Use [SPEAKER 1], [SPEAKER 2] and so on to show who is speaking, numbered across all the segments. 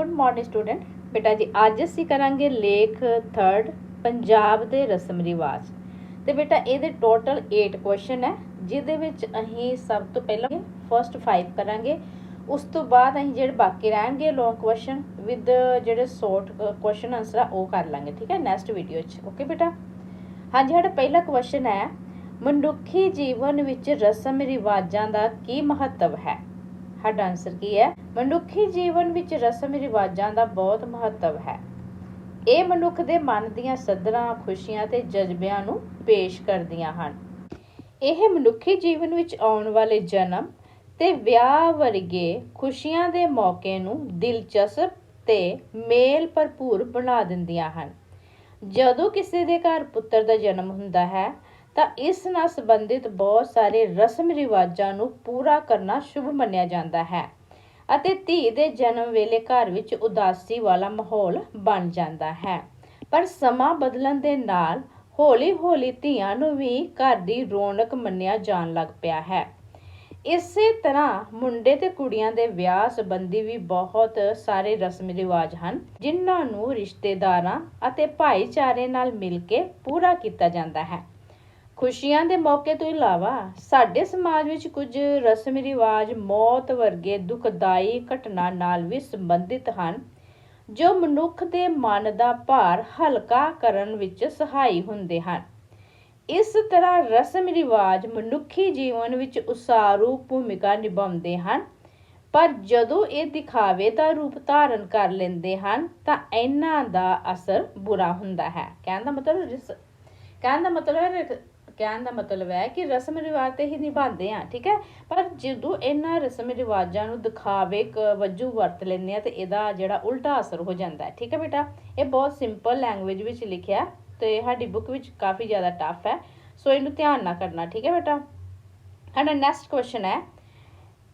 [SPEAKER 1] Good morning student. ਬੇਟਾ ਜੀ, ਅੱਜ ਅਸੀਂ ਕਰਾਂਗੇ ਲੇਖ 3rd ਪੰਜਾਬ ਦੇ ਰਸਮ ਰਿਵਾਜ। ਤੇ ਬੇਟਾ, ਇਹਦੇ ਟੋਟਲ 8 ਕੁਐਸਚਨ ਹੈ, ਜਿਹਦੇ ਵਿੱਚ ਅਸੀਂ ਸਭ ਤੋਂ ਪਹਿਲਾਂ ਫਰਸਟ 5 ਕਰਾਂਗੇ। ਉਸ ਤੋਂ ਬਾਅਦ ਅਸੀਂ ਜਿਹੜੇ ਬਾਕੀ ਰਹਿਣਗੇ ਲੌਂਗ ਕੁਐਸਚਨ ਵਿਦ ਜਿਹੜੇ ਸ਼ਾਰਟ ਕੁਐਸਚਨ ਆਨਸਰ ਆ, ਉਹ ਕਰ ਲਾਂਗੇ, ਠੀਕ ਹੈ? ਨੈਕਸਟ ਵੀਡੀਓ 'ਚ ਓਕੇ ਬੇਟਾ? ਹਾਂਜੀ, ਸਾਡਾ ਪਹਿਲਾ ਕੁਐਸਚਨ ਹੈ, ਮਨੁੱਖੀ ਜੀਵਨ ਵਿੱਚ ਰਸਮ ਰਿਵਾਜਾਂ ਦਾ ਕੀ ਮਹੱਤਵ ਹੈ? ਸਾਡਾ ਆਨਸਰ ਕੀ ਹੈ? ਮਨੁੱਖੀ ਜੀਵਨ ਵਿੱਚ ਰਸਮ ਰਿਵਾਜਾਂ ਦਾ ਬਹੁਤ ਮਹੱਤਵ ਹੈ। ਇਹ ਮਨੁੱਖ ਦੇ ਮਨ ਦੀਆਂ ਸੱਧਰਾਂ, ਖੁਸ਼ੀਆਂ ਤੇ ਜਜ਼ਬਿਆਂ ਨੂੰ ਪੇਸ਼ ਕਰਦੀਆਂ ਹਨ। ਇਹ ਮਨੁੱਖੀ ਜੀਵਨ ਵਿੱਚ ਆਉਣ ਵਾਲੇ ਜਨਮ ਤੇ ਵਿਆਹ ਵਰਗੇ ਖੁਸ਼ੀਆਂ ਦੇ ਮੌਕੇ ਨੂੰ ਦਿਲਚਸਪ ਤੇ ਮੇਲ ਭਰਪੂਰ ਬਣਾ ਦਿੰਦੀਆਂ ਹਨ। ਜਦੋਂ ਕਿਸੇ ਦੇ ਘਰ ਪੁੱਤਰ ਦਾ ਜਨਮ ਹੁੰਦਾ ਹੈ ਤਾਂ ਇਸ ਨਾਲ ਸੰਬੰਧਿਤ ਬਹੁਤ ਸਾਰੇ ਰਸਮ ਰਿਵਾਜਾਂ ਨੂੰ ਪੂਰਾ ਕਰਨਾ ਸ਼ੁਭ ਮੰਨਿਆ ਜਾਂਦਾ ਹੈ ਅਤੇ ਧੀ ਦੇ ਜਨਮ ਵੇਲੇ ਘਰ ਵਿੱਚ ਉਦਾਸੀ ਵਾਲਾ ਮਾਹੌਲ ਬਣ ਜਾਂਦਾ ਹੈ। ਪਰ ਸਮਾਂ ਬਦਲਣ ਦੇ ਨਾਲ ਹੌਲੀ-ਹੌਲੀ ਧੀਆਂ ਨੂੰ ਵੀ ਘਰ ਦੀ ਰੌਣਕ ਮੰਨਿਆ ਜਾਣ ਲੱਗ ਪਿਆ ਹੈ। ਇਸੇ ਤਰ੍ਹਾਂ ਮੁੰਡੇ ਤੇ ਕੁੜੀਆਂ ਦੇ ਵਿਆਹ ਸੰਬੰਧੀ ਵੀ ਬਹੁਤ ਸਾਰੇ ਰਸਮ ਰਿਵਾਜ ਹਨ, ਜਿਨ੍ਹਾਂ ਨੂੰ ਰਿਸ਼ਤੇਦਾਰਾਂ ਅਤੇ ਭਾਈਚਾਰੇ ਨਾਲ ਮਿਲ ਕੇ ਪੂਰਾ ਕੀਤਾ ਜਾਂਦਾ ਹੈ। ਖੁਸ਼ੀਆਂ ਦੇ ਮੌਕੇ ਤੋਂ ਇਲਾਵਾ ਸਾਡੇ ਸਮਾਜ ਵਿੱਚ ਕੁਝ ਰਸਮ ਰਿਵਾਜ, ਮੌਤ ਵਰਗੇ ਦੁਖਦਾਈ ਘਟਨਾ ਨਾਲ ਵੀ ਸੰਬੰਧਿਤ ਹਨ, ਜੋ ਮਨੁੱਖ ਦੇ ਮਨ ਦਾ ਭਾਰ ਹਲਕਾ ਕਰਨ ਵਿੱਚ ਸਹਾਈ ਹੁੰਦੇ ਹਨ। ਇਸ ਤਰ੍ਹਾਂ ਰਸਮ ਰਿਵਾਜ ਮਨੁੱਖੀ ਜੀਵਨ ਵਿੱਚ ਉਸਾਰੂ ਭੂਮਿਕਾ ਨਿਭਾਉਂਦੇ ਹਨ, ਪਰ ਜਦੋਂ ਇਹ ਦਿਖਾਵੇ ਦਾ ਰੂਪ ਧਾਰਨ ਕਰ ਲੈਂਦੇ ਹਨ, ਤਾਂ ਇਹਨਾਂ ਦਾ ਅਸਰ ਬੁਰਾ ਹੁੰਦਾ ਹੈ। ਕਹਿਣ ਦਾ ਮਤਲਬ ਰਿਸ- ਕਹਿਣ ਦਾ ਮਤਲਬ ਹੈ ਕਹਿਣ ਦਾ ਮਤਲਬ ਹੈ ਕਿ ਰਸਮ ਰਿਵਾਜ ਤੇ ਹੀ ਨਿਭਾਉਂਦੇ ਆ ਠੀਕ ਹੈ? ਪਰ ਜਦੋਂ ਇਹਨਾਂ ਰਸਮ ਰਿਵਾਜਾਂ ਨੂੰ ਦਿਖਾਵੇ ਕ- ਵਜੋਂ ਵਰਤ ਲੈਂਦੇ ਆ ਤੇ ਇਹਦਾ ਜਿਹੜਾ ਉਲਟਾ ਅਸਰ ਹੋ ਜਾਂਦਾ ਹੈ, ਠੀਕ ਹੈ ਬੇਟਾ? ਇਹ ਬਹੁਤ ਸਿੰਪਲ ਲੈਂਗੁਏਜ ਵਿੱਚ ਲਿਖਿਆ ਤੇ ਸਾਡੀ ਬੁੱਕ ਵਿੱਚ ਕਾਫੀ ਜ਼ਿਆਦਾ ਟਫ ਹੈ, ਸੋ ਇਹਨੂੰ ਧਿਆਨ ਨਾਲ ਕਰਨਾ, ਠੀਕ ਹੈ ਬੇਟਾ? ਸਾਡਾ ਨੈਕਸਟ ਕੁਐਸਚਨ ਹੈ,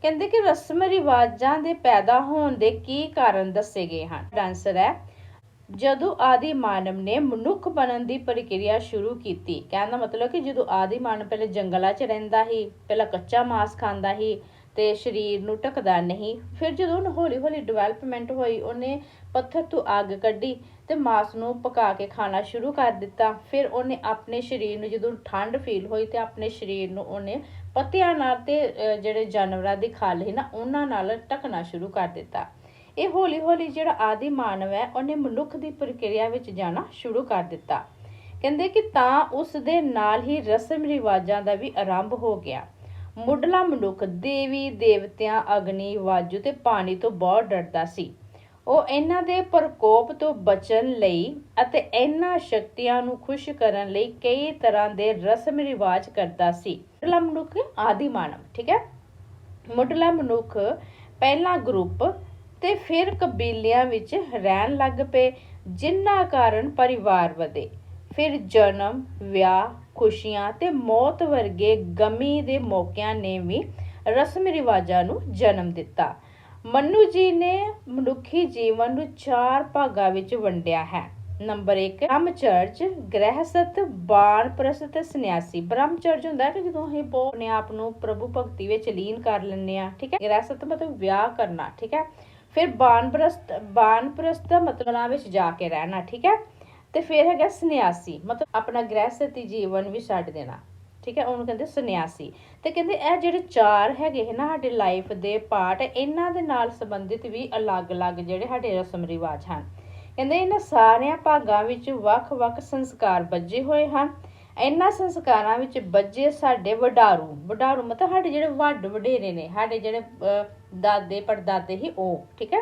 [SPEAKER 1] ਕਹਿੰਦੇ ਕਿ ਰਸਮ ਰਿਵਾਜਾਂ ਦੇ ਪੈਦਾ ਹੋਣ ਦੇ ਕੀ ਕਾਰਨ ਦੱਸੇ ਗਏ ਹਨ? ਆਨਸਰ ਹੈ ਜਦੋਂ ਆਦਿ ਮਾਨਵ ਨੇ ਮਨੁੱਖ ਬਣਨ ਦੀ ਪ੍ਰਕਿਰਿਆ ਸ਼ੁਰੂ ਕੀਤੀ, ਕਹਿਣ ਦਾ ਮਤਲਬ ਕਿ ਜਦੋਂ ਆਦਿ ਮਾਨਵ ਪਹਿਲੇ ਜੰਗਲਾਂ 'ਚ ਰਹਿੰਦਾ ਸੀ, ਪਹਿਲਾਂ ਕੱਚਾ ਮਾਸ ਖਾਂਦਾ ਸੀ ਤੇ ਸਰੀਰ ਨੂੰ ਢਕਦਾ ਨਹੀਂ, ਫਿਰ ਜਦੋਂ ਉਹਨੂੰ ਹੌਲੀ ਹੌਲੀ ਡਿਵੈਲਪਮੈਂਟ ਹੋਈ, ਉਹਨੇ ਪੱਥਰ ਤੋਂ ਅੱਗ ਕੱਢੀ ਤੇ ਮਾਸ ਨੂੰ ਪਕਾ ਕੇ ਖਾਣਾ ਸ਼ੁਰੂ ਕਰ ਦਿੱਤਾ। ਫਿਰ ਉਹਨੇ ਆਪਣੇ ਸਰੀਰ ਨੂੰ ਜਦੋਂ ਠੰਡ ਫੀਲ ਹੋਈ ਤੇ ਆਪਣੇ ਸਰੀਰ ਨੂੰ ਉਹਨੇ ਪੱਤਿਆਂ ਨਾਲ ਤੇ ਜਿਹੜੇ ਜਾਨਵਰਾਂ ਦੀ ਖਲ ਸੀ ਨਾ, ਉਹਨਾਂ ਨਾਲ ਢਕਣਾ ਸ਼ੁਰੂ ਕਰ ਦਿੱਤਾ। ਇਹ ਹੌਲੀ ਹੌਲੀ ਜਿਹੜਾ ਆਦਿ ਮਾਨਵ ਹੈ, ਉਹਨੇ ਮਨੁੱਖ ਦੀ ਪ੍ਰਕਿਰਿਆ ਵਿੱਚ ਜਾਣਾ ਸ਼ੁਰੂ ਕਰ ਦਿੱਤਾ। ਕਹਿੰਦੇ ਕਿ ਤਾਂ ਉਸ ਦੇ ਨਾਲ ਹੀ ਰਸਮ ਰਿਵਾਜਾਂ ਦਾ ਵੀ ਆਰੰਭ ਹੋ ਗਿਆ। ਮੁੱਢਲਾ ਮਨੁੱਖ ਦੇਵੀ, ਦੇਵਤਿਆਂ, ਅਗਨੀ ਵਾਯੂ ਤੇ ਪਾਣੀ ਤੋਂ ਬਹੁਤ ਡਰਦਾ ਸੀ। ਉਹ ਇਹਨਾਂ ਦੇ ਪ੍ਰਕੋਪ ਤੋਂ ਬਚਣ ਲਈ ਅਤੇ ਇਹਨਾਂ ਸ਼ਕਤੀਆਂ ਨੂੰ ਖੁਸ਼ ਕਰਨ ਲਈ ਕਈ ਤਰ੍ਹਾਂ ਦੇ ਰਸਮ ਰਿਵਾਜ ਕਰਦਾ ਸੀ। ਮੁੱਢਲਾ ਮਨੁੱਖ ਆਦਿ ਮਾਨਵ, ਠੀਕ ਹੈ? ਮੁੱਢਲਾ ਮਨੁੱਖ ਪਹਿਲਾ ਗਰੁੱਪ ਤੇ ਫਿਰ ਕਬੀਲਿਆਂ ਵਿੱਚ ਰਹਿਣ ਲੱਗ ਪਏ, ਜਿਨ੍ਹਾਂ ਕਾਰਨ ਪਰਿਵਾਰ ਵਧੇ। ਫਿਰ ਜਨਮ, ਵਿਆਹ, ਖੁਸ਼ੀਆਂ ਤੇ ਮੌਤ ਵਰਗੇ ਗਮੀ ਦੇ ਮੌਕਿਆਂ ਨੇ ਵੀ ਰਸਮ ਰਿਵਾਜਾਂ ਨੂੰ ਜਨਮ ਦਿੱਤਾ। ਮਨੂ ਜੀ ਨੇ ਮਨੁੱਖੀ ਜੀਵਨ ਨੂੰ ਚਾਰ ਭਾਗਾਂ ਵਿੱਚ ਵੰਡਿਆ ਹੈ। ਨੰਬਰ 1 ਬ੍ਰਹਮਚਰਜ ਗ੍ਰਹਿਸਤ ਬਾਣਪ੍ਰਸਤ ਤੇ ਸੰਨਿਆਸੀ। ਬ੍ਰਹਮਚਰਜ ਹੁੰਦਾ ਕਿ ਜਦੋਂ ਅਸੀਂ ਆਪਣੇ ਆਪ ਨੂੰ ਪ੍ਰਭੂ ਭਗਤੀ ਵਿੱਚ ਲੀਨ ਕਰ ਲੈਂਦੇ ਆ ਠੀਕ ਹੈ? ਗ੍ਰਹਿਸਤ ਮਤਲਬ ਵਿਆਹ ਕਰਨਾ, ਠੀਕ ਹੈ? ਫਿਰ ਬਾਨਪ੍ਰਸਤ ਬਾਨਪ੍ਰਸਤ ਦਾ ਮਤਲਬ ਨਾ ਵਿੱਚ ਜਾ ਕੇ ਰਹਿਣਾ, ਠੀਕ ਹੈ? ਤੇ ਫਿਰ ਹੈਗਾ ਸੰਨਿਆਸੀ, ਮਤਲਬ ਆਪਣਾ ਗ੍ਰਹਿਸਤੀ ਜੀਵਨ ਵੀ ਛੱਡ ਦੇਣਾ, ਠੀਕ ਹੈ? ਉਹਨੂੰ ਕਹਿੰਦੇ ਸੰਨਿਆਸੀ। ਤੇ ਕਹਿੰਦੇ ਇਹ ਜਿਹੜੇ ਚਾਰ ਹੈਗੇ ਨਾ ਸਾਡੇ ਲਾਈਫ ਦੇ ਪਾਰਟ ਇਹਨਾਂ ਦੇ ਨਾਲ ਸੰਬੰਧਿਤ ਵੀ ਅਲੱਗ-ਅਲੱਗ ਜਿਹੜੇ ਸਾਡੇ ਰਸਮ ਰਿਵਾਜ ਹਨ। ਕਹਿੰਦੇ ਇਹਨਾਂ ਸਾਰਿਆਂ ਭਾਗਾਂ ਵਿੱਚ ਵੱਖ-ਵੱਖ ਸੰਸਕਾਰ ਬੱਝੇ ਹੋਏ ਹਨ। ਇਹਨਾਂ ਸੰਸਕਾਰਾਂ ਵਿੱਚ ਬੱਝੇ ਸਾਡੇ ਵਡਾਰੂ। ਵਡਾਰੂ ਮਤਲਬ ਸਾਡੇ ਜਿਹੜੇ ਵੱਡ ਵਡੇਰੇ ਨੇ, ਸਾਡੇ ਜਿਹੜੇ ਦਾਦੇ ਪੜਦਾਦੇ ਹੀ ਉਹ, ਠੀਕ ਹੈ?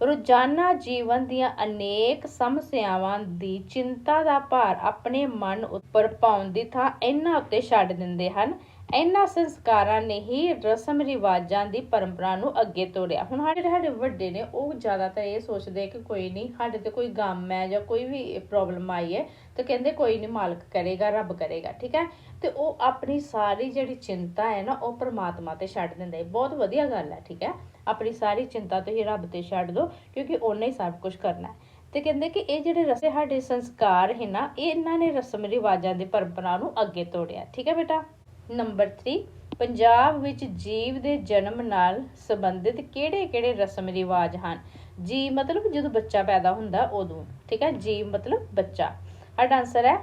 [SPEAKER 1] ਰੋਜ਼ਾਨਾ ਜੀਵਨ ਦੀਆਂ ਅਨੇਕ ਸਮੱਸਿਆਵਾਂ ਦੀ ਚਿੰਤਾ ਦਾ ਭਾਰ ਆਪਣੇ ਮਨ ਉੱਪਰ ਪਾਉਣ ਦੀ ਥਾਂ ਇਹਨਾਂ ਉੱਤੇ ਛੱਡ ਦਿੰਦੇ ਹਨ। ਇਹਨਾਂ ਸੰਸਕਾਰਾਂ ਨੇ ਹੀ ਰਸਮ ਰਿਵਾਜਾਂ ਦੀ ਪਰੰਪਰਾ ਨੂੰ ਅੱਗੇ ਤੋਰਿਆ ਹੁਣ ਸਾਡੇ ਜਿਹੜੇ ਸਾਡੇ ਵੱਡੇ ਨੇ, ਉਹ ਜ਼ਿਆਦਾਤਰ ਇਹ ਸੋਚਦੇ ਕਿ ਕੋਈ ਨਹੀਂ ਸਾਡੇ ਤੇ ਕੋਈ ਗਮ ਹੈ ਜਾਂ ਕੋਈ ਵੀ ਪ੍ਰੋਬਲਮ ਆਈ ਹੈ, ਤਾਂ ਕਹਿੰਦੇ ਕੋਈ ਨਹੀਂ ਮਾਲਕ ਕਰੇਗਾ, ਰੱਬ ਕਰੇਗਾ, ਠੀਕ ਹੈ? ਤੇ ਉਹ ਆਪਣੀ ਸਾਰੀ ਜਿਹੜੀ ਚਿੰਤਾ ਹੈ ਨਾ, ਉਹ ਪਰਮਾਤਮਾ ਤੇ ਛੱਡ ਦਿੰਦੇ ਬਹੁਤ ਵਧੀਆ ਗੱਲ ਹੈ, ਠੀਕ ਹੈ? ਆਪਣੀ ਸਾਰੀ ਚਿੰਤਾ ਤੁਸੀਂ ਰੱਬ ਤੇ ਛੱਡ ਦਿਓ, ਕਿਉਂਕਿ ਉਹਨੇ ਹੀ ਸਭ ਕੁਝ ਕਰਨਾ ਹੈ। ਤੇ ਕਹਿੰਦੇ ਕਿ ਇਹ ਜਿਹੜੇ ਰਸੇ ਸਾਡੇ ਸੰਸਕਾਰ ਹੈ ਨਾ, ਇਹ ਇਹਨਾਂ ਨੇ ਰਸਮ ਰਿਵਾਜਾਂ ਦੀ ਪਰੰਪਰਾ ਨੂੰ ਅੱਗੇ ਤੋੜਿਆ, ਠੀਕ ਹੈ ਬੇਟਾ? ਨੰਬਰ 3 ਪੰਜਾਬ ਵਿੱਚ ਜੀਵ ਦੇ ਜਨਮ ਨਾਲ ਸੰਬੰਧਿਤ ਕਿਹੜੇ-ਕਿਹੜੇ ਰਸਮ ਰਿਵਾਜ ਹਨ? ਜੀ ਮਤਲਬ ਜਦੋਂ ਬੱਚਾ ਪੈਦਾ ਹੁੰਦਾ ਉਦੋਂ, ਠੀਕ ਹੈ? ਜੀ ਮਤਲਬ ਬੱਚਾ। ਸਾਡਾ ਆਨਸਰ ਹੈ,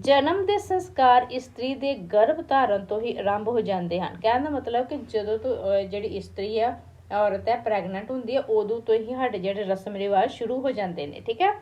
[SPEAKER 1] ਜਨਮ ਦੇ ਸੰਸਕਾਰ ਇਸਤਰੀ ਦੇ ਗਰਭ ਧਾਰਨ ਤੋਂ ਹੀ ਆਰੰਭ ਹੋ ਜਾਂਦੇ ਹਨ। ਕਹਿਣ ਦਾ ਮਤਲਬ ਕਿ ਜਦੋਂ ਤੋਂ ਜਿਹੜੀ ਇਸਤਰੀ ਆ, ਔਰਤ ਹੈ ਪ੍ਰੈਗਨੈਂਟ ਹੁੰਦੀ ਹੈ ਉਦੋਂ ਤੋਂ ਹੀ ਸਾਡੇ ਜਿਹੜੇ ਰਸਮ ਰਿਵਾਜ ਸ਼ੁਰੂ ਹੋ ਜਾਂਦੇ ਨੇ, ਠੀਕ ਹੈ?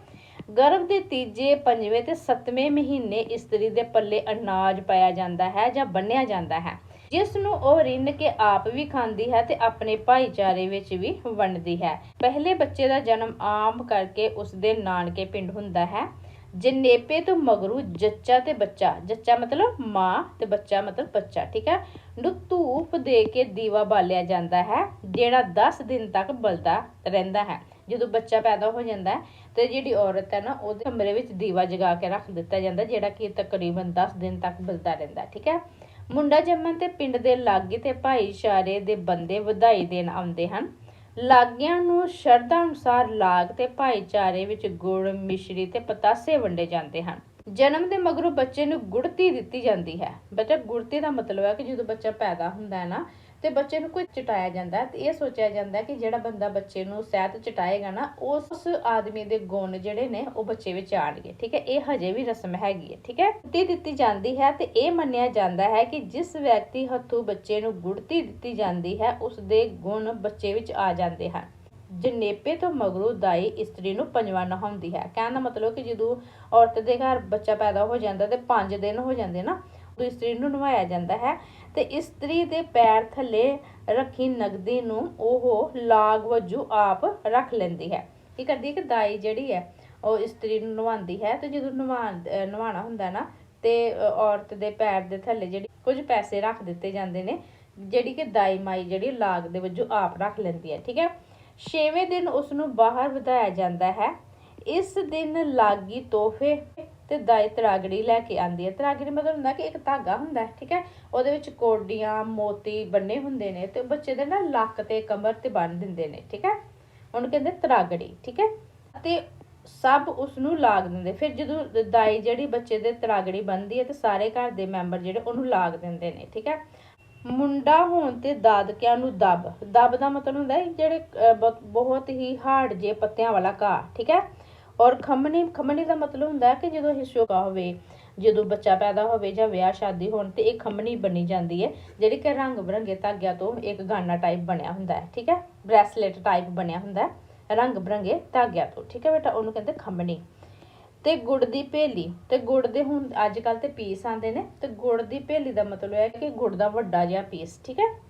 [SPEAKER 1] ਗਰਭ ਦੇ ਤੀਜੇ, ਪੰਜਵੇਂ ਤੇ ਸੱਤਵੇਂ ਮਹੀਨੇ ਇਸਤਰੀ ਦੇ ਪੱਲੇ ਅਨਾਜ ਪਾਇਆ ਜਾਂਦਾ ਹੈ ਜਾਂ ਬੰਨਿਆ ਜਾਂਦਾ ਹੈ, ਜਿਸ ਨੂੰ ਉਹ ਰਿੰਨ ਕੇ ਆਪ ਵੀ ਖਾਂਦੀ ਹੈ ਤੇ ਆਪਣੇ ਭਾਈਚਾਰੇ ਵਿੱਚ ਵੀ ਵੰਡਦੀ ਹੈ। ਪਹਿਲੇ ਬੱਚੇ ਦਾ ਜਨਮ ਆਮ ਕਰਕੇ ਉਸ ਦੇ ਨਾਨਕੇ ਪਿੰਡ ਹੁੰਦਾ ਹੈ ਜਨੇਪੇ ਤੋਂ ਮਗਰੂ ਜੱਚਾ ਤੇ ਬੱਚਾ, ਜੱਚਾ ਮਤਲਬ ਮਾਂ ਤੇ ਬੱਚਾ ਮਤਲਬ ਬੱਚਾ, ਠੀਕ ਹੈ, ਨੂੰ ਧੂਪ ਦੇ ਕੇ ਦੀਵਾ ਬਾਲਿਆ ਜਾਂਦਾ ਹੈ, ਜਿਹੜਾ 10 ਦਿਨ ਤੱਕ ਬਲਦਾ ਰਹਿੰਦਾ ਹੈ। ਜਦੋਂ ਬੱਚਾ ਪੈਦਾ ਹੋ ਜਾਂਦਾ ਤੇ ਜਿਹੜੀ ਔਰਤ ਹੈ ਨਾ, ਉਹਦੇ ਕਮਰੇ ਵਿੱਚ ਦੀਵਾ ਜਗਾ ਕੇ ਰੱਖ ਦਿੱਤਾ ਜਾਂਦਾ, ਜਿਹੜਾ ਕਿ ਤਕਰੀਬਨ 10 ਦਿਨ ਤੱਕ ਬਲਦਾ ਰਹਿੰਦਾ, ਠੀਕ ਹੈ? ਮੁੰਡਾ ਜੰਮਣ ਤੇ ਪਿੰਡ ਦੇ ਲਾਗੇ ਤੇ ਭਾਈਚਾਰੇ ਦੇ ਬੰਦੇ ਵਧਾਈ ਦੇਣ ਆਉਂਦੇ ਹਨ। ਲਾਗਿਆਂ ਨੂੰ ਸ਼ਰਧਾ ਅਨੁਸਾਰ ਲਾਗ ਤੇ ਭਾਈਚਾਰੇ ਵਿੱਚ ਗੁੜ, ਮਿਸ਼ਰੀ ਤੇ ਪਤਾਸੇ ਵੰਡੇ ਜਾਂਦੇ ਹਨ। ਜਨਮ ਦੇ ਮਗਰੋਂ ਬੱਚੇ ਨੂੰ ਗੁੜਤੀ ਦਿੱਤੀ ਜਾਂਦੀ ਹੈ। ਬੱਚਾ ਗੁੜਤੀ ਦਾ ਮਤਲਬ ਹੈ ਕਿ ਜਦੋਂ ਬੱਚਾ ਪੈਦਾ ਹੁੰਦਾ ਹੈ ਨਾ ਤੇ ਬੱਚੇ ਨੂੰ ਕੋਈ ਚਟਾਇਆ ਜਾਂਦਾ ਹੈ ਤੇ ਇਹ ਸੋਚਿਆ ਜਾਂਦਾ ਕਿ ਜਿਹੜਾ ਬੰਦਾ ਬੱਚੇ ਨੂੰ ਸਹਿਤ ਚਟਾਏਗਾ ਨਾ, ਉਸ ਆਦਮੀ ਦੇ ਗੁਣ ਜਿਹੜੇ ਨੇ ਉਹ ਬੱਚੇ ਵਿੱਚ ਆਣਗੇ ਠੀਕ ਹੈ? ਇਹ ਹਜੇ ਵੀ ਰਸਮ ਹੈਗੀ ਹੈ, ਠੀਕ ਹੈ? ਗੁੜਤੀ ਦਿੱਤੀ ਜਾਂਦੀ ਹੈ ਤੇ ਇਹ ਮੰਨਿਆ ਜਾਂਦਾ ਹੈ ਕਿ ਜਿਸ ਵਿਅਕਤੀ ਹੱਥੋਂ ਬੱਚੇ ਨੂੰ ਗੁੜਤੀ ਦਿੱਤੀ ਜਾਂਦੀ ਹੈ ਉਸ ਦੇ ਗੁਣ ਬੱਚੇ ਵਿੱਚ ਆ ਜਾਂਦੇ ਹਨ। ਜਨੇਪੇ ਤੋਂ ਮਗਰੋਂ ਦਾਈ ਇਸਤਰੀ ਨੂੰ ਪੰਜਵਾਂ ਨਹਾਉਂਦੀ ਹੈ। ਕਹਿਣ ਦਾ ਮਤਲਬ ਕਿ ਜਦੋਂ ਔਰਤ ਦੇ ਘਰ ਬੱਚਾ ਪੈਦਾ ਹੋ ਜਾਂਦਾ ਤੇ 5 ਦਿਨ ਹੋ ਜਾਂਦੇ ਨਾ, ਉਦੋਂ ਇਸਤਰੀ ਨੂੰ ਨਵਾਇਆ ਜਾਂਦਾ ਹੈ। ਤੇ ਇਸਤਰੀ ਦੇ ਪੈਰ ਥੱਲੇ ਰੱਖੀ ਨਗਦੀ ਨੂੰ ਉਹ ਲਾਗ ਵਜੋਂ ਆਪ ਰੱਖ ਲੈਂਦੀ ਹੈ। ਕੀ ਕਰਦੀ ਹੈ ਕਿ ਦਾਈ ਜਿਹੜੀ ਹੈ, ਉਹ ਇਸਤਰੀ ਨੂੰ ਨਵਾਉਂਦੀ ਹੈ ਤੇ ਜਦੋਂ ਨਵਾਉਣ ਅਹ ਨਵਾਉਣਾ ਹੁੰਦਾ ਨਾ ਤੇ ਔਰਤ ਦੇ ਪੈਰ ਦੇ ਥੱਲੇ ਜਿਹੜੀ ਕੁਝ ਪੈਸੇ ਰੱਖ ਦਿੱਤੇ ਜਾਂਦੇ ਨੇ, ਜਿਹੜੀ ਕਿ ਦਾਈ ਮਾਈ ਜਿਹੜੀ ਲਾਗ ਦੇ ਵਜੋਂ ਆਪ ਰੱਖ ਲੈਂਦੀ ਹੈ, ਠੀਕ ਹੈ? ਛੇਵੇਂ ਦਿਨ ਉਸ ਨੂੰ ਬਾਹਰ ਵਧਾਇਆ ਜਾਂਦਾ ਹੈ। ਇਸ ਦਿਨ ਲਾਗੀ ਤੋਹਫੇ ਤੇ ਦਾਈ ਤਰਾਗੜੀ ਲੈ ਕੇ ਆਂਦੀ ਹੈ। ਤਰਾਗੜੀ ਮਤਲਬ ਹੁੰਦਾ ਕਿ ਇੱਕ ਧਾਗਾ ਹੁੰਦਾ ਹੈ, ਠੀਕ ਹੈ? ਉਹਦੇ ਵਿੱਚ ਕੋਡੀਆਂ, ਮੋਤੀ ਬੰਨੇ ਹੁੰਦੇ ਨੇ ਤੇ ਬੱਚੇ ਦੇ ਨਾ ਲੱਕ ਤੇ ਕਮਰ ਤੇ ਬੰਨ ਦਿੰਦੇ ਨੇ, ਠੀਕ ਹੈ? ਉਹਨੂੰ ਕਹਿੰਦੇ ਤਰਾਗੜੀ, ਠੀਕ ਹੈ? ਤੇ ਸਭ ਉਸ ਨੂੰ ਲਾਗ ਦਿੰਦੇ। ਫਿਰ ਜਦੋਂ ਦਾਈ ਜਿਹੜੀ ਬੱਚੇ ਦੇ ਤਰਾਗੜੀ ਬੰਨਦੀ ਹੈ ਤੇ ਸਾਰੇ ਘਰ ਦੇ ਮੈਂਬਰ ਜਿਹੜੇ ਉਹਨੂੰ ਲਾਗ ਦਿੰਦੇ ਨੇ, ਠੀਕ ਹੈ? ਮੁੰਡਾ ਹੋਣ ਤੇ ਦਾਦਕਿਆਂ ਨੂੰ ਦਬ। ਦਬ ਦਾ ਮਤਲਬ ਹੁੰਦਾ ਜਿਹੜੇ ਬਹੁਤ ਹੀ ਹਾਰਡ ਜੇ ਪੱਤਿਆਂ ਵਾਲਾ ਘਾਹ, ਠੀਕ ਹੈ? ਔਰ ਖੰਮਣੀ ਖੰਮਣੀ ਦਾ ਮਤਲਬ ਹੁੰਦਾ ਹੈ ਕਿ ਜਦੋਂ ਇਹ ਹਿੱਸੋਕਾ ਹੋਵੇ, ਜਦੋਂ ਬੱਚਾ ਪੈਦਾ ਹੋਵੇ ਜਾਂ ਵਿਆਹ ਸ਼ਾਦੀ ਹੋਣ ਤੇ ਇਹ ਖੰਮਣੀ ਬਣੀ ਜਾਂਦੀ ਹੈ, ਜਿਹੜੀ ਕਿ ਰੰਗ ਬਰੰਗੇ ਧਾਗਿਆਂ ਤੋਂ ਇੱਕ ਗਾਨਾ ਟਾਈਪ ਬਣਿਆ ਹੁੰਦਾ ਹੈ, ਠੀਕ ਹੈ? ਬ੍ਰੈਸਲੇਟ ਟਾਈਪ ਬਣਿਆ ਹੁੰਦਾ ਹੈ, ਰੰਗ ਬਰੰਗੇ ਧਾਗਿਆਂ ਤੋਂ, ਠੀਕ ਹੈ ਬੇਟਾ? ਉਹਨੂੰ ਕਹਿੰਦੇ ਖੰਮਣੀ। ਤੇ ਗੁੜ ਦੀ ਭੇਲੀ, ਤੇ ਗੁੜ ਦੇ ਹੁਣ ਅੱਜ ਕੱਲ ਤੇ ਪੀਸ ਆਂਦੇ ਨੇ, ਤੇ ਗੁੜ ਦੀ ਭੇਲੀ ਦਾ ਮਤਲਬ ਹੈ ਕਿ ਗੁੜ ਦਾ ਵੱਡਾ ਜਿਹਾ ਪੀਸ ਠੀਕ ਹੈ?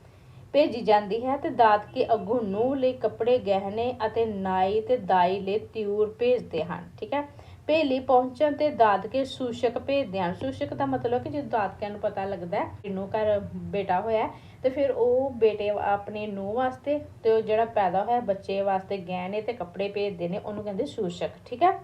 [SPEAKER 1] ਭੇਜੀ ਜਾਂਦੀ ਹੈ ਤੇ ਦਾਤ ਕੇ ਅੱਗੋਂ ਨੂੰਹ ਲਈ ਕੱਪੜੇ ਗਹਿਣੇ ਅਤੇ ਨਾਈ ਤੇ ਦਾਈ ਲਈ ਤਿਉਰ ਭੇਜਦੇ ਹਨ ਠੀਕ ਹੈ? ਭੇਲੀ ਪਹੁੰਚਣ ਤੇ ਦਾਦਕੇ ਸੂਸ਼ਕ ਭੇਜਦੇ ਹਨ। ਸੂਸ਼ਕ ਦਾ ਮਤਲਬ ਕਿ ਜਦੋਂ ਦਾਦਕਿਆਂ ਨੂੰ ਪਤਾ ਲੱਗਦਾ ਹੈ ਕਿ ਨੂੰ ਘਰ ਬੇਟਾ ਹੋਇਆ ਹੈ, ਤੇ ਫਿਰ ਉਹ ਬੇਟੇ ਆਪਣੇ ਨੂੰਹ ਵਾਸਤੇ ਤੇ ਉਹ ਜਿਹੜਾ ਪੈਦਾ ਹੋਇਆ ਬੱਚੇ ਵਾਸਤੇ ਗਹਿਣੇ ਤੇ ਕੱਪੜੇ ਭੇਜਦੇ ਨੇ ਉਹਨੂੰ ਕਹਿੰਦੇ ਸੂਸ਼ਕ ਠੀਕ ਹੈ?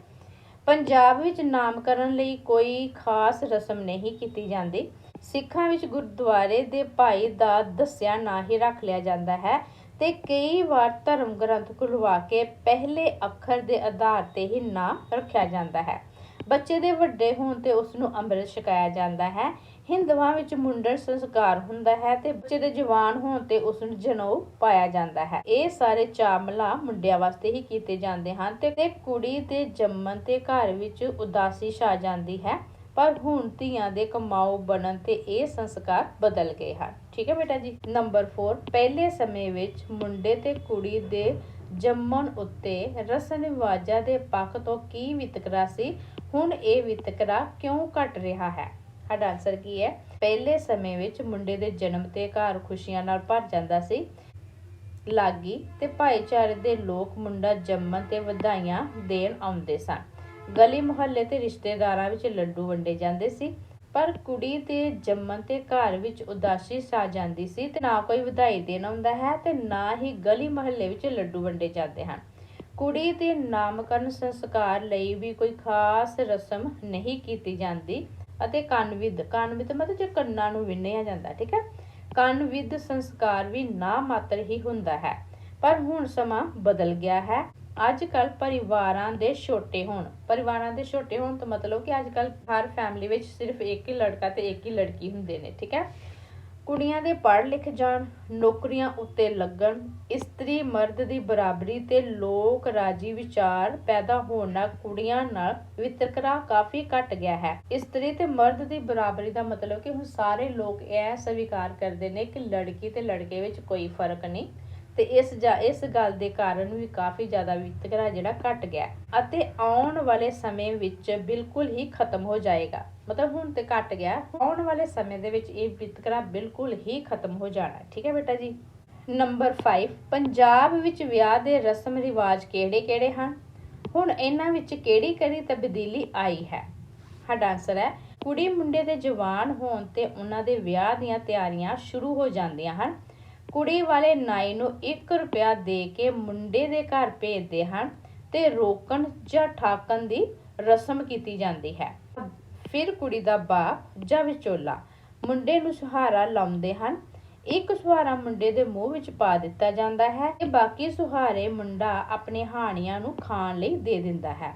[SPEAKER 1] ਪੰਜਾਬ ਵਿੱਚ ਨਾਮਕਰਨ ਲਈ ਕੋਈ ਖਾਸ ਰਸਮ ਨਹੀਂ ਕੀਤੀ ਜਾਂਦੀ। ਸਿੱਖਾਂ ਵਿੱਚ ਗੁਰਦੁਆਰੇ ਦੇ ਭਾਈ ਦਾ ਦੱਸਿਆ ਨਾਂ ਹੀ ਰੱਖ ਲਿਆ ਜਾਂਦਾ ਹੈ ਤੇ ਕਈ ਵਾਰ ਧਰਮ ਗ੍ਰੰਥ ਖੁਲਵਾ ਕੇ ਪਹਿਲੇ ਅੱਖਰ ਦੇ ਆਧਾਰ ਤੇ ਹੀ ਨਾਂ ਰੱਖਿਆ ਜਾਂਦਾ ਹੈ। ਬੱਚੇ ਦੇ ਵੱਡੇ ਹੋਣ ਤੇ ਉਸ ਨੂੰ ਅੰਮ੍ਰਿਤ ਛਕਾਇਆ ਜਾਂਦਾ ਹੈ। ਹਿੰਦੂਆਂ ਵਿੱਚ ਮੁੰਡਨ ਸੰਸਕਾਰ ਹੁੰਦਾ ਹੈ ਤੇ ਬੱਚੇ ਦੇ ਜਵਾਨ ਹੋਣ ਤੇ ਉਸ ਨੂੰ ਜਨੇਊ ਪਾਇਆ ਜਾਂਦਾ ਹੈ। ਇਹ ਸਾਰੇ ਚਾਮਲਾ ਮੁੰਡਿਆਂ ਵਾਸਤੇ ਹੀ ਕੀਤੇ ਜਾਂਦੇ ਹਨ ਤੇ ਤੇ ਕੁੜੀ ਦੇ ਜੰਮਣ ਤੇ ਘਰ ਵਿੱਚ ਉਦਾਸੀ ਛਾ ਜਾਂਦੀ ਹੈ। ਪਰ ਹੁਣ ਧੀਆਂ ਦੇ ਕਮਾਓ ਬਣਨ ਤੇ ਇਹ ਸੰਸਕਾਰ ਬਦਲ ਗਏ ਹਨ। ਠੀਕ ਹੈ ਬੇਟਾ ਜੀ? ਨੰਬਰ 4 ਪਹਿਲੇ ਸਮੇਂ ਵਿੱਚ ਮੁੰਡੇ ਤੇ ਕੁੜੀ ਦੇ ਜੰਮਣ ਉੱਤੇ ਰਸਮ ਰਿਵਾਜਾਂ ਦੇ ਪੱਖ ਤੋਂ ਕੀ ਵਿਤਕਰਾ ਸੀ? ਹੁਣ ਇਹ ਵਿਤਕਰਾ ਕਿਉਂ ਘਟ ਰਿਹਾ ਹੈ? ਸਾਡਾ ਆਨਸਰ ਕੀ ਹੈ? ਪਹਿਲੇ ਸਮੇਂ ਵਿੱਚ ਮੁੰਡੇ ਦੇ ਜਨਮ ਤੇ ਘਰ ਖੁਸ਼ੀਆਂ ਨਾਲ ਭਰ ਜਾਂਦਾ ਸੀ। ਲਾਗੀ ਤੇ ਭਾਈਚਾਰੇ ਦੇ ਲੋਕ ਮੁੰਡਾ ਜੰਮਣ ਤੇ ਵਧਾਈਆਂ ਦੇਣ ਆਉਂਦੇ ਸਨ। ਗਲੀ ਮੁਹੱਲੇ ਤੇ ਰਿਸ਼ਤੇਦਾਰਾਂ ਵਿੱਚ ਲੱਡੂ ਵੰਡੇ ਜਾਂਦੇ ਸੀ, ਪਰ ਕੁੜੀ ਦੇ ਜੰਮਣ ਤੇ ਘਰ ਵਿੱਚ ਉਦਾਸੀ ਛਾ ਜਾਂਦੀ ਸੀ ਤੇ ਨਾ ਕੋਈ ਵਧਾਈ ਦੇਣ ਆਉਂਦਾ ਹੈ ਤੇ ਨਾ ਹੀ ਗਲੀ ਮੁਹੱਲੇ ਵਿੱਚ ਲੱਡੂ ਵੰਡੇ ਜਾਂਦੇ ਹਨ। ਕੁੜੀ ਦੇ ਨਾਮਕਰਨ ਸੰਸਕਾਰ ਲਈ ਵੀ ਕੋਈ ਖਾਸ ਰਸਮ ਨਹੀਂ ਕੀਤੀ ਜਾਂਦੀ ਅਤੇ ਕੰਨਵਿਦ ਕੰਨਵਿਦ ਮਤਲਬ ਜੇ ਕੰਨਾਂ ਨੂੰ ਵਿੰਨਿਆ ਜਾਂਦਾ, ਠੀਕ ਹੈ? ਕੰਨਵਿਦ ਸੰਸਕਾਰ ਵੀ ਨਾ ਮਾਤਰ ਹੀ ਹੁੰਦਾ ਹੈ, ਪਰ ਹੁਣ ਸਮਾਂ ਬਦਲ ਗਿਆ ਹੈ। ਅੱਜ ਕੱਲ ਪਰਿਵਾਰਾਂ ਦੇ ਛੋਟੇ ਹੋਣ। ਪਰਿਵਾਰਾਂ ਦੇ ਛੋਟੇ ਹੋਣ ਤੋਂ ਮਤਲਬ ਕਿ ਅੱਜ ਕੱਲ ਹਰ ਫੈਮਿਲੀ ਵਿੱਚ ਸਿਰਫ ਇੱਕ ਹੀ ਲੜਕਾ ਤੇ ਇੱਕ ਹੀ ਲੜਕੀ ਹੁੰਦੇ ਨੇ, ਠੀਕ ਹੈ? ਕੁੜੀਆਂ ਦੇ ਪੜ੍ਹ ਲਿਖ ਜਾਣ, ਨੌਕਰੀਆਂ ਉੱਤੇ ਲੱਗਣ, ਇਸਤਰੀ ਮਰਦ ਦੀ ਬਰਾਬਰੀ ਤੇ ਲੋਕ ਰਾਜੀ ਵਿਚਾਰ ਪੈਦਾ ਹੋਣ ਨਾਲ ਕੁੜੀਆਂ ਨਾਲ ਵਿਤਕਰਾ ਕਾਫੀ ਘਟ ਗਿਆ ਹੈ। ਇਸਤਰੀ ਤੇ ਮਰਦ ਦੀ ਬਰਾਬਰੀ ਦਾ ਮਤਲਬ ਕਿ ਹੁਣ ਸਾਰੇ ਲੋਕ ਇਹ ਸਵੀਕਾਰ ਕਰਦੇ ਨੇ ਕਿ ਲੜਕੀ ਤੇ ਲੜਕੇ ਵਿੱਚ ਕੋਈ ਫ਼ਰਕ ਨਹੀਂ। ਤੇ ਇਸ ਜਾਂ, ਇਸ ਗੱਲ ਦੇ ਕਾਰਨ ਵੀ ਕਾਫੀ ਜ਼ਿਆਦਾ ਵਿਤਕਰਾ ਜਿਹੜਾ ਘਟ ਗਿਆ ਅਤੇ ਆਉਣ ਵਾਲੇ ਸਮੇਂ ਵਿੱਚ ਬਿਲਕੁਲ ਹੀ ਖਤਮ ਹੋ ਜਾਏਗਾ। ਮਤਲਬ ਹੁਣ ਤੇ ਘਟ ਗਿਆ, ਆਉਣ ਵਾਲੇ ਸਮੇਂ ਦੇ ਵਿੱਚ ਇਹ ਵਿਤਕਰਾ ਬਿਲਕੁਲ ਹੀ ਖਤਮ ਹੋ ਜਾਣਾ, ਠੀਕ ਹੈ ਬੇਟਾ ਜੀ? ਨੰਬਰ 5 ਪੰਜਾਬ ਵਿੱਚ ਵਿਆਹ ਦੇ ਰਸਮ ਰਿਵਾਜ ਕਿਹੜੇ-ਕਿਹੜੇ ਹਨ? ਹੁਣ ਇਹਨਾਂ ਵਿੱਚ ਕਿਹੜੀ-ਕਿਹੜੀ ਤਬਦੀਲੀ ਆਈ ਹੈ? ਸਾਡਾ ਆਨਸਰ ਹੈ, ਕੁੜੀ ਮੁੰਡੇ ਦੇ ਜਵਾਨ ਹੋਣ ਤੇ ਉਹਨਾਂ ਦੇ ਵਿਆਹ ਦੀਆਂ ਤਿਆਰੀਆਂ ਸ਼ੁਰੂ ਹੋ ਜਾਂਦੀਆਂ ਹਨ। ਕੁੜੀ ਵਾਲੇ ਨਾਈ ਨੂੰ 1 ਰੁਪਿਆ ਦੇ ਕੇ ਮੁੰਡੇ ਦੇ ਘਰ ਭੇਜਦੇ ਹਨ ਤੇ ਰੋਕਣ ਜਾਂ ਠਾਕਣ ਦੀ ਰਸਮ ਕੀਤੀ ਜਾਂਦੀ ਹੈ। ਫਿਰ ਕੁੜੀ ਦਾ ਬਾਪ ਜਾਂ ਵਿਚੋਲਾ ਮੁੰਡੇ ਨੂੰ ਸੁਹਾਰਾ ਲਾਉਂਦੇ ਹਨ। ਇੱਕ ਸੁਹਾਰਾ ਮੁੰਡੇ ਦੇ ਮੂੰਹ ਵਿੱਚ ਪਾ ਦਿੱਤਾ ਜਾਂਦਾ ਹੈ ਤੇ ਬਾਕੀ ਸੁਹਾਰੇ ਮੁੰਡਾ ਆਪਣੇ ਹਾਣੀਆਂ ਨੂੰ ਖਾਣ ਲਈ ਦੇ ਦਿੰਦਾ ਹੈ।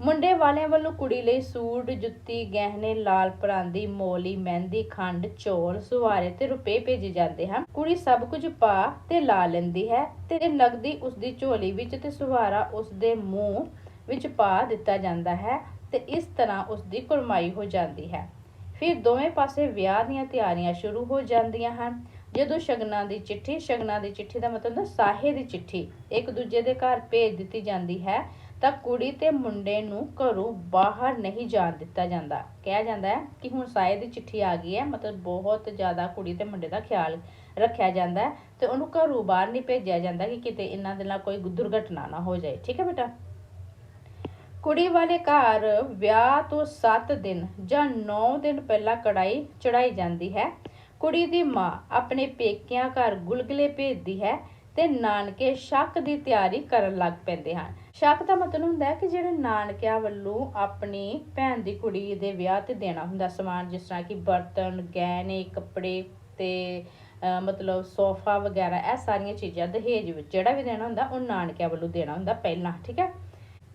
[SPEAKER 1] ਮੁੰਡੇ ਵਾਲਿਆਂ ਵੱਲੋਂ ਕੁੜੀ ਲਈ ਸੂਟ, ਜੁੱਤੀ, ਗਹਿਣੇ, ਲਾਲ ਪਰਾਂਦੀ, ਮੋਲੀ, ਮਹਿੰਦੀ, ਖੰਡ, ਚੌਲ ਸੁਹਾਰੇ ਤੇ ਰੁਪਏ ਭੇਜੇ ਜਾਂਦੇ ਹਨ। ਕੁੜੀ ਸਭ ਕੁਝ ਪਾ ਤੇ ਲਾ ਲੈਂਦੀ ਹੈ ਤੇ ਨਗਦੀ ਉਸ ਦੀ ਝੋਲੀ ਵਿੱਚ ਤੇ ਸੁਹਾਰਾ ਉਸ ਦੇ ਮੂੰਹ ਵਿੱਚ ਪਾ ਦਿੱਤਾ ਜਾਂਦਾ ਹੈ ਤੇ ਇਸ ਤਰ੍ਹਾਂ ਉਸ ਦੀ ਕੁਰਮਾਈ ਹੋ ਜਾਂਦੀ ਹੈ। ਫਿਰ ਦੋਵੇਂ ਪਾਸੇ ਵਿਆਹ ਦੀਆਂ ਤਿਆਰੀਆਂ ਸ਼ੁਰੂ ਹੋ ਜਾਂਦੀਆਂ ਹਨ। ਜਦੋਂ ਸ਼ਗਨਾਂ ਦੀ ਚਿੱਠੀ, ਸ਼ਗਨਾਂ ਦੀ ਚਿੱਠੀ ਦਾ ਮਤਲਬ ਹੁੰਦਾ ਸਾਹੇ ਦੀ ਚਿੱਠੀ, ਇੱਕ ਦੂਜੇ ਦੇ ਘਰ ਭੇਜ ਦਿੱਤੀ ਜਾਂਦੀ ਹੈ ਤਾਂ ਕੁੜੀ ਤੇ ਮੁੰਡੇ ਨੂੰ ਘਰੋਂ ਬਾਹਰ ਨਹੀਂ ਜਾਣ ਦਿੱਤਾ ਜਾਂਦਾ। ਕਿਹਾ ਜਾਂਦਾ ਹੈ ਕਿ ਹੁਣ ਸਾਹੇ ਦੀ ਚਿੱਠੀ ਆ ਗਈ ਹੈ, ਮਤਲਬ ਬਹੁਤ ਜ਼ਿਆਦਾ ਕੁੜੀ ਤੇ ਮੁੰਡੇ ਦਾ ਖਿਆਲ ਰੱਖਿਆ ਜਾਂਦਾ ਹੈ ਤੇ ਉਹਨੂੰ ਘਰੋਂ ਬਾਹਰ ਨਹੀਂ ਭੇਜਿਆ ਜਾਂਦਾ ਕਿ ਕਿਤੇ ਇਹਨਾਂ ਦੇ ਨਾਲ ਕੋਈ ਦੁਰਘਟਨਾ ਨਾ ਹੋ ਜਾਏ। ਠੀਕ ਹੈ ਬੇਟਾ? ਕੁੜੀ ਵਾਲੇ ਘਰ ਵਿਆਹ ਤੋਂ 7 ਦਿਨ ਜਾਂ 9 ਦਿਨ ਪਹਿਲਾਂ ਕੜਾਈ ਚੜਾਈ ਜਾਂਦੀ ਹੈ। ਕੁੜੀ ਦੀ ਮਾਂ ਆਪਣੇ ਪੇਕਿਆਂ ਘਰ ਗੁਲਗੁਲੇ ਭੇਜਦੀ ਹੈ ਤੇ ਨਾਨਕੇ ਸ਼ੱਕ ਦੀ ਤਿਆਰੀ ਕਰਨ ਲੱਗ ਪੈਂਦੇ ਹਨ। ਸ਼ੱਕ ਦਾ ਮਤਲਬ ਹੁੰਦਾ ਹੈ ਕਿ ਜਿਹੜੇ ਨਾਨਕਿਆਂ ਵੱਲੋਂ ਆਪਣੀ ਭੈਣ ਦੀ ਕੁੜੀ ਦੇ ਵਿਆਹ ਤੇ ਦੇਣਾ ਹੁੰਦਾ ਸਮਾਨ, ਜਿਸ ਤਰ੍ਹਾਂ ਕਿ ਬਰਤਨ, ਗਹਿਣੇ, ਕੱਪੜੇ ਤੇ ਮਤਲਬ ਸੋਫਾ ਵਗੈਰਾ, ਇਹ ਸਾਰੀਆਂ ਚੀਜ਼ਾਂ, ਦਹੇਜ ਵਿੱਚ ਜਿਹੜਾ ਵੀ ਦੇਣਾ ਹੁੰਦਾ, ਉਹ ਨਾਨਕਿਆਂ ਵੱਲੋਂ ਦੇਣਾ ਹੁੰਦਾ ਪਹਿਲਾਂ, ਠੀਕ ਹੈ?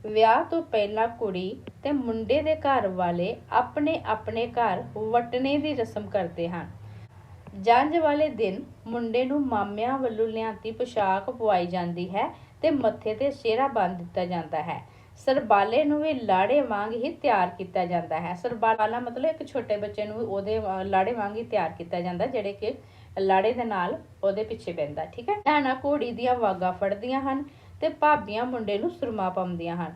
[SPEAKER 1] ਵਿਆਹ ਤੋਂ ਪਹਿਲਾਂ ਕੁੜੀ ਤੇ ਮੁੰਡੇ ਦੇ ਘਰ ਵਾਲੇ ਆਪਣੇ ਆਪਣੇ ਘਰ ਵਟਣੇ ਦੀ ਰਸਮ ਕਰਦੇ ਹਨ। ਜੰਝ ਵਾਲੇ ਦਿਨ ਮੁੰਡੇ ਨੂੰ ਮਾਮਿਆਂ ਵੱਲੋਂ ਲਿਆਂਤੀ ਪੋਸ਼ਾਕ ਪਵਾਈ ਜਾਂਦੀ ਹੈ। ਤੇ ਮੱਥੇ ਤੇ ਸਿਹਰਾ ਬੰਨ੍ਹ ਦਿੱਤਾ ਜਾਂਦਾ ਹੈ। ਸਰਬਾਲੇ ਨੂੰ ਵੀ ਲਾੜੇ ਵਾਂਗ ਹੀ ਤਿਆਰ ਕੀਤਾ ਜਾਂਦਾ ਹੈ। ਸਰਬਾਲਾ ਮਤਲਬ ਇੱਕ ਛੋਟੇ ਬੱਚੇ ਨੂੰ ਵੀ ਉਹਦੇ ਲਾੜੇ ਵਾਂਗ ਹੀ ਤਿਆਰ ਕੀਤਾ ਜਾਂਦਾ, ਜਿਹੜੇ ਕਿ ਲਾੜੇ ਦੇ ਨਾਲ ਉਹਦੇ ਪਿੱਛੇ ਪੈਂਦਾ, ਠੀਕ ਹੈ? ਭੈਣਾਂ ਘੋੜੀ ਦੀਆਂ ਵਾਗਾ ਫੜਦੀਆਂ ਹਨ ਤੇ ਭਾਬੀਆਂ ਮੁੰਡੇ ਨੂੰ ਸੁਰਮਾ ਪਾਉਂਦੀਆਂ ਹਨ।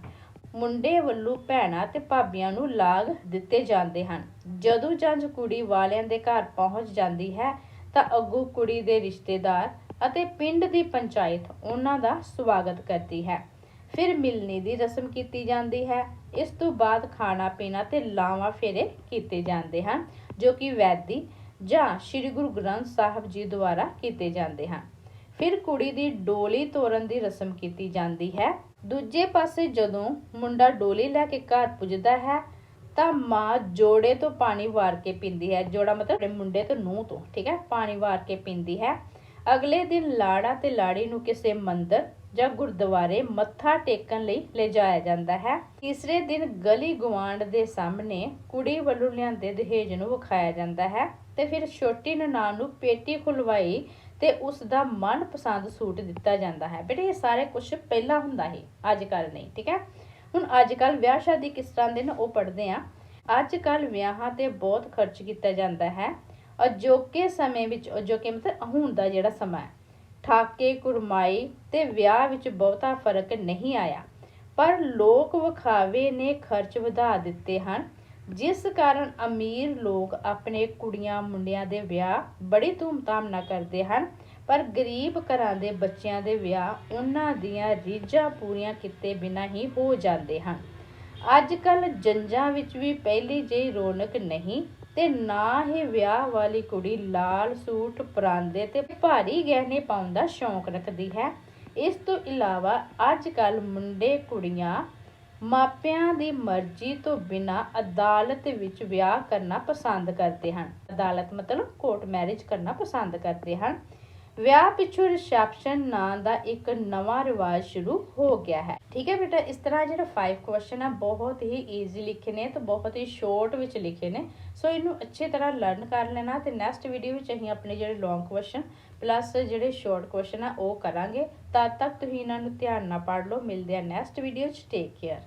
[SPEAKER 1] ਮੁੰਡੇ ਵੱਲੋਂ ਭੈਣਾਂ ਤੇ ਭਾਬੀਆਂ ਨੂੰ ਲਾਗ ਦਿੱਤੇ ਜਾਂਦੇ ਹਨ। ਜਦੋਂ ਜੰਜ ਕੁੜੀ ਵਾਲਿਆਂ ਦੇ ਘਰ ਪਹੁੰਚ ਜਾਂਦੀ ਹੈ, ਤਾਂ ਅੱਗੋਂ ਕੁੜੀ ਦੇ ਰਿਸ਼ਤੇਦਾਰ ਅਤੇ ਪਿੰਡ ਦੀ ਪੰਚਾਇਤ ਉਹਨਾਂ ਦਾ ਸਵਾਗਤ ਕਰਦੀ ਹੈ। ਫਿਰ ਮਿਲਣੀ ਦੀ ਰਸਮ ਕੀਤੀ ਜਾਂਦੀ ਹੈ। ਇਸ ਤੋਂ ਬਾਅਦ ਖਾਣਾ ਪੀਣਾ ਤੇ ਲਾਵਾਂ ਫੇਰੇ ਕੀਤੇ ਜਾਂਦੇ ਹਨ, ਜੋ ਕਿ ਵੈਦੀ ਜਾਂ ਸ੍ਰੀ ਗੁਰੂ ਗ੍ਰੰਥ ਸਾਹਿਬ ਜੀ ਦੁਆਰਾ ਕੀਤੇ ਜਾਂਦੇ ਹਨ। ਫਿਰ ਕੁੜੀ ਦੀ ਡੋਲੀ ਤੋਰਨ ਦੀ ਰਸਮ ਕੀਤੀ ਜਾਂਦੀ ਹੈ। ਦੂਜੇ ਪਾਸੇ ਜਦੋਂ ਮੁੰਡਾ ਡੋਲੀ ਲੈ ਕੇ ਘਰ ਪੁੱਜਦਾ ਹੈ, ਤਾਂ ਮਾਂ ਜੋੜੇ ਤੋਂ ਪਾਣੀ ਵਾਰ ਕੇ ਪੀਂਦੀ ਹੈ। ਜੋੜਾ ਮਤਲਬ ਮੁੰਡੇ ਤੋਂ ਨੂੰਹ ਤੋਂ, ਠੀਕ ਹੈ? ਪਾਣੀ ਵਾਰ ਕੇ ਪੀਂਦੀ ਹੈ। ਅਗਲੇ ਦਿਨ ਲਾੜਾ ਤੇ ਲਾੜੀ ਨੂੰ ਕਿਸੇ ਮੰਦਰ ਜਾਂ ਗੁਰਦੁਆਰੇ ਮੱਥਾ ਟੇਕਣ ਲਈ ਲਿਜਾਇਆ ਜਾਂਦਾ ਹੈ। ਤੀਸਰੇ ਦਿਨ ਗਲੀ ਗੁਆਂਢ ਦੇ ਸਾਹਮਣੇ ਕੁੜੀ ਵੱਲੋਂ ਲਿਆਂਦੇ ਦਹੇਜ ਨੂੰ ਵਿਖਾਇਆ ਜਾਂਦਾ ਹੈ ਤੇ ਫਿਰ ਛੋਟੀ ਨਨਾਣ ਨੂੰ ਪੇਟੀ ਖੁਲਵਾਈ ਤੇ ਉਸ ਦਾ ਮਨਪਸੰਦ ਸੂਟ ਦਿੱਤਾ ਜਾਂਦਾ ਹੈ। ਬੇਟੇ, ਇਹ ਸਾਰੇ ਕੁਝ ਪਹਿਲਾਂ ਹੁੰਦਾ ਸੀ ਅੱਜ ਕੱਲ ਨਹੀਂ, ਠੀਕ ਹੈ? ਹੁਣ ਅੱਜ ਕੱਲ ਵਿਆਹ ਸ਼ਾਦੀ ਕਿਸ ਤਰ੍ਹਾਂ ਦੇ ਨੇ ਉਹ ਪੜ੍ਹਦੇ ਆ ਅੱਜ ਕੱਲ ਵਿਆਹਾਂ ਤੇ ਬਹੁਤ ਖਰਚ ਕੀਤਾ ਜਾਂਦਾ ਹੈ। ਅਜੋਕੇ ਸਮੇਂ ਵਿੱਚ, ਅਜੋਕੇ ਮਤਲਬ ਹੁਣ ਦਾ ਜਿਹੜਾ ਸਮਾਂ ਹੈ, ਠਾਕੇ, ਕੁਰਮਾਈ ਤੇ ਵਿਆਹ ਵਿੱਚ ਬਹੁਤਾ ਫ਼ਰਕ ਨਹੀਂ ਆਇਆ। ਪਰ ਲੋਕ ਵਿਖਾਵੇ ਨੇ ਖਰਚ ਵਧਾ ਦਿੱਤੇ ਹਨ, ਜਿਸ ਕਾਰਨ ਅਮੀਰ ਲੋਕ ਆਪਣੇ ਕੁੜੀਆਂ, ਮੁੰਡਿਆਂ ਦੇ ਵਿਆਹ ਬੜੀ ਧੂਮਧਾਮ ਨਾਲ ਕਰਦੇ ਹਨ। ਪਰ ਗਰੀਬ ਘਰਾਂ ਦੇ ਬੱਚਿਆਂ ਦੇ ਵਿਆਹ ਉਹਨਾਂ ਦੀਆਂ ਰੀਝਾਂ ਪੂਰੀਆਂ ਕੀਤੇ ਬਿਨਾਂ ਹੀ ਹੋ ਜਾਂਦੇ ਹਨ। ਅੱਜ ਕੱਲ ਜੰਜਾਂ ਵਿੱਚ ਵੀ ਪਹਿਲੀ ਜਿਹੀ ਰੌਣਕ ਨਹੀਂ ਤੇ ਨਾ ਹੀ ਵਿਆਹ ਵਾਲੀ ਕੁੜੀ ਲਾਲ ਸੂਟ, ਪਰਾਂਦੇ ਤੇ ਭਾਰੀ ਗਹਿਣੇ ਪਾਉਣ ਦਾ ਸ਼ੌਂਕ ਰੱਖਦੀ ਹੈ। ਇਸ ਤੋਂ ਇਲਾਵਾ ਅੱਜ ਕੱਲ ਮੁੰਡੇ ਕੁੜੀਆਂ ਮਾਪਿਆਂ ਦੀ ਮਰਜ਼ੀ ਤੋਂ ਬਿਨਾਂ ਅਦਾਲਤ ਵਿੱਚ ਵਿਆਹ ਕਰਨਾ ਪਸੰਦ ਕਰਦੇ ਹਨ। ਅਦਾਲਤ ਮਤਲਬ ਕੋਰਟ ਮੈਰਿਜ ਕਰਨਾ ਪਸੰਦ ਕਰਦੇ ਹਨ। ਵਿਆਹ ਪਿੱਛੋਂ ਰਿਸੈਪਸ਼ਨ ਨਾਂ ਦਾ ਇੱਕ ਨਵਾਂ ਰਿਵਾਜ ਸ਼ੁਰੂ ਹੋ ਗਿਆ ਹੈ। ਠੀਕ ਹੈ ਬੇਟਾ, ਇਸ ਤਰ੍ਹਾਂ ਜਿਹੜਾ 5 ਕੁਐਸਚਨ ਆ ਬਹੁਤ ਹੀ ਈਜ਼ੀ ਲਿਖੇ ਨੇ ਤੇ ਬਹੁਤ ਹੀ ਸ਼ੋਰਟ ਵਿੱਚ ਲਿਖੇ ਨੇ। ਸੋ ਇਹਨੂੰ ਅੱਛੇ ਤਰ੍ਹਾਂ ਲਰਨ ਕਰ ਲੈਣਾ ਤੇ ਨੈਕਸਟ ਵੀਡੀਓ ਵਿੱਚ ਅਸੀਂ ਆਪਣੇ ਜਿਹੜੇ ਲੌਂਗ ਕੁਐਸਚਨ ਪਲੱਸ ਜਿਹੜੇ ਸ਼ਾਰਟ ਕੁਐਸਚਨ ਆ ਉਹ ਕਰਾਂਗੇ। ਤਦ ਤੱਕ ਤੁਸੀਂ ਇਹਨਾਂ ਨੂੰ ਧਿਆਨ ਨਾਲ ਪੜ੍ਹ ਲਓ। ਮਿਲਦੇ ਆ ਨੈਕਸਟ ਵੀਡੀਓ 'ਚ। Take care